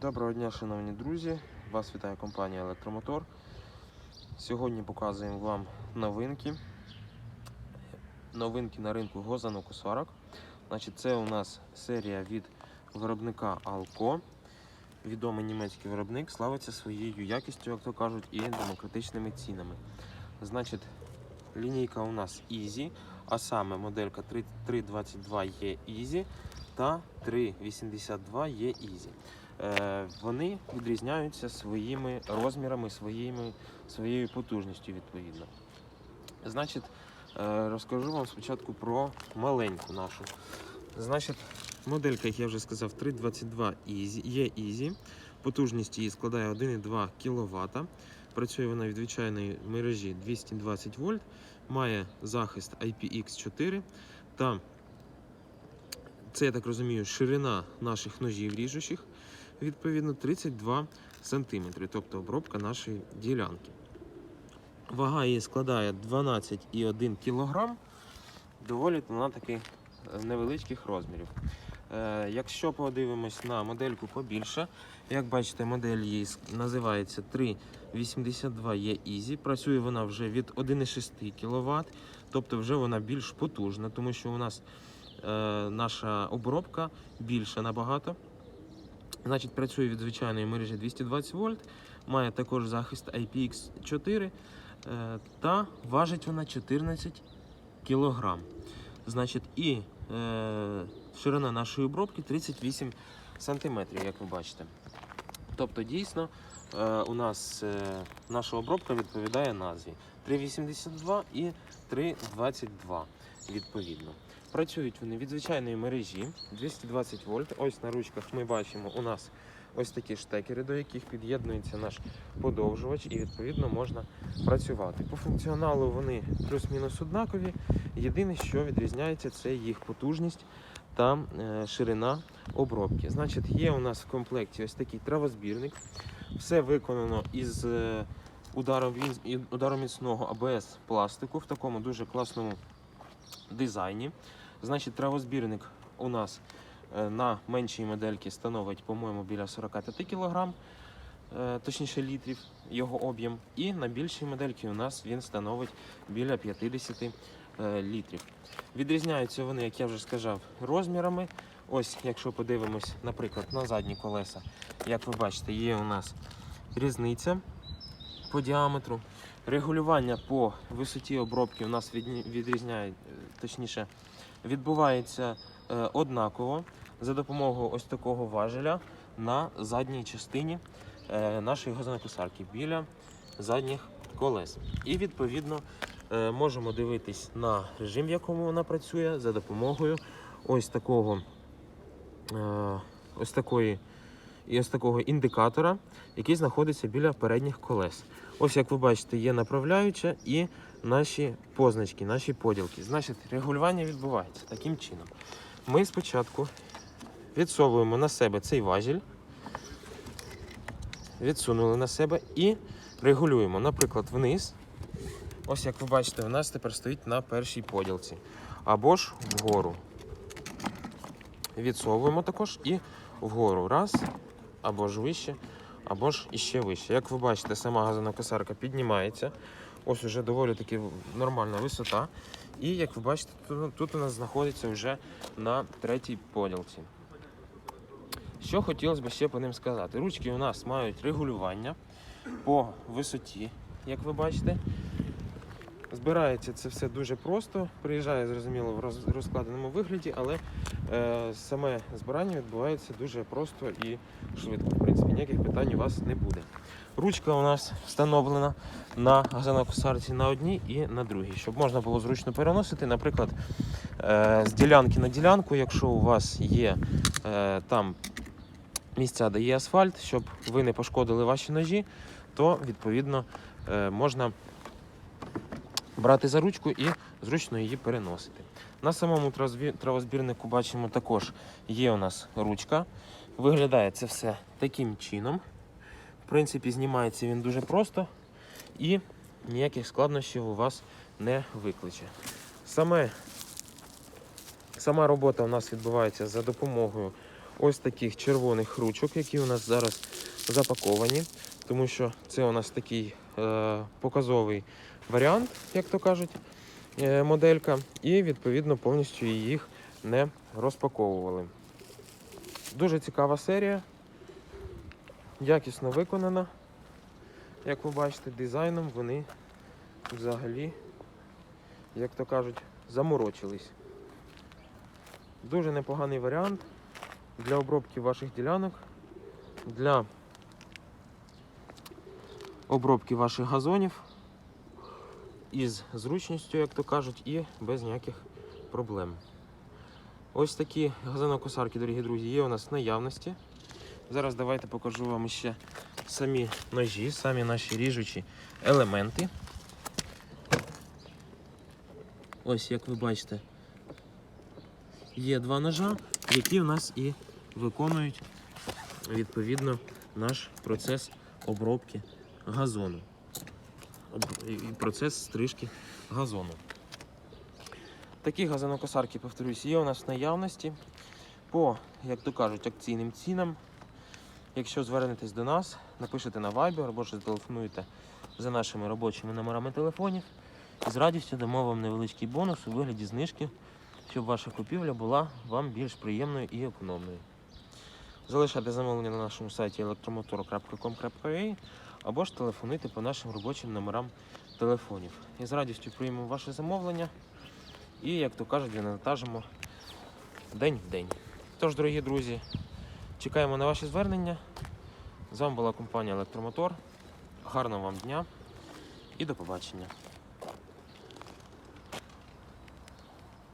Доброго дня, шановні друзі! Вас вітає компанія Електромотор. Сьогодні показуємо вам новинки. Новинки на ринку Гозану Косарок. Значить, це у нас серія від виробника Alco. Відомий німецький виробник славиться своєю якістю, як то кажуть, і демократичними цінами. Значить, лінійка у нас Easy, а саме моделька 322 є Easy та 382 є Easy. Е, вони відрізняються своїми розмірами, своїми, своєю потужністю відповідно. Значить, е, розкажу вам спочатку про маленьку нашу. Значить, моделька, як я вже сказав, 322 є Easy. Потужність її складає 1,2 кВт. Працює вона від звичайної мережі 220 вольт, має захист IPX4 та це, я так розумію, ширина наших ножів ріжучих відповідно 32 см, тобто обробка нашої ділянки. Вага її складає 12,1 кг, доволі вона таки невеличких розмірів. Е, якщо подивимось на модельку побільше, як бачите, модель її називається 382 е Easy. Працює вона вже від 1,6 кВт, тобто вже вона більш потужна, тому що у нас е, наша обробка більша набагато. Значить, працює від звичайної мережі 220 вольт, має також захист IPX4 е, та важить вона 14 кг. Значить, і е, ширина нашої обробки 38 см, як ви бачите. Тобто, дійсно, е, у нас наша обробка відповідає назві 382 і 322 відповідно. Працюють вони від звичайної мережі 220 вольт. Ось на ручках ми бачимо у нас ось такі штекери, до яких під'єднується наш подовжувач, і відповідно можна працювати. По функціоналу вони плюс-мінус однакові. Єдине, що відрізняється, це їх потужність та е, ширина обробки. Значить, є у нас в комплекті ось такий травозбірник. Все виконано із е, ударом, ударом міцного АБС пластику в такому дуже класному дизайні. Значить, травозбірник у нас е, на меншій модельці становить, по-моєму, біля 45 кг, е, точніше літрів його об'єм. І на більшій модельці у нас він становить біля 50 е, літрів. Відрізняються вони, як я вже сказав, розмірами. Ось, якщо подивимось, наприклад, на задні колеса, як ви бачите, є у нас різниця по діаметру. Регулювання по висоті обробки у нас відрізняє, точніше, відбувається е, однаково за допомогою ось такого важеля на задній частині е, нашої газонокосарки біля задніх колес. І відповідно е, можемо дивитись на режим, в якому вона працює, за допомогою ось такого ось такої і ось такого індикатора, який знаходиться біля передніх колес. Ось як ви бачите, є направляюча і наші позначки, наші поділки. Значить, регулювання відбувається таким чином. Ми спочатку відсовуємо на себе цей важіль, відсунули на себе і регулюємо, наприклад, вниз. Ось як ви бачите, у нас тепер стоїть на першій поділці. Або ж вгору. Відсовуємо також і вгору. Раз, або ж вище, або ж іще вище. Як ви бачите, сама газонокосарка піднімається. Ось уже доволі таки нормальна висота. І як ви бачите, тут, у нас знаходиться вже на третій поділці. Що хотілося б ще по ним сказати? Ручки у нас мають регулювання по висоті, як ви бачите. Збирається це все дуже просто, приїжджає, зрозуміло, в розкладеному вигляді, але е, саме збирання відбувається дуже просто і швидко. В принципі, ніяких питань у вас не буде. Ручка у нас встановлена на газонокосарці на одній і на другій, щоб можна було зручно переносити, наприклад, е, з ділянки на ділянку, якщо у вас є е, там місця, де є асфальт, щоб ви не пошкодили ваші ножі, то відповідно е, можна брати за ручку і зручно її переносити. На самому травозбірнику бачимо також є у нас ручка. Виглядає це все таким чином. В принципі, знімається він дуже просто і ніяких складнощів у вас не викличе. Саме, сама робота у нас відбувається за допомогою ось таких червоних ручок, які у нас зараз запаковані, тому що це у нас такий е, показовий варіант, як то кажуть, е, моделька, і відповідно повністю їх не розпаковували. Дуже цікава серія, якісно виконана. Як ви бачите, дизайном вони взагалі, як то кажуть, заморочились. Дуже непоганий варіант для обробки ваших ділянок, для обробки ваших газонів із зручністю, як то кажуть, і без ніяких проблем. Ось такі газонокосарки, дорогі друзі, є у нас в наявності. Зараз давайте покажу вам ще самі ножі, самі наші ріжучі елементи. Ось, як ви бачите, є два ножа, які в нас і виконують відповідно наш процес обробки газону. Процес стрижки газону. Такі газонокосарки, повторюсь, є у нас в наявності по, як то кажуть, акційним цінам. Якщо звернетесь до нас, напишете на Viber або ж зателефонуєте за нашими робочими номерами телефонів. І з радістю дамо вам невеличкий бонус у вигляді знижки, щоб ваша купівля була вам більш приємною і економною. Залишайте замовлення на нашому сайті elektromotor.com.ua або ж телефонуйте по нашим робочим номерам телефонів. І з радістю приймемо ваше замовлення і, як то кажуть, віднатажимо день в день. Тож, дорогі друзі, чекаємо на ваші звернення. З вами була компанія Електромотор. Гарного вам дня і до побачення.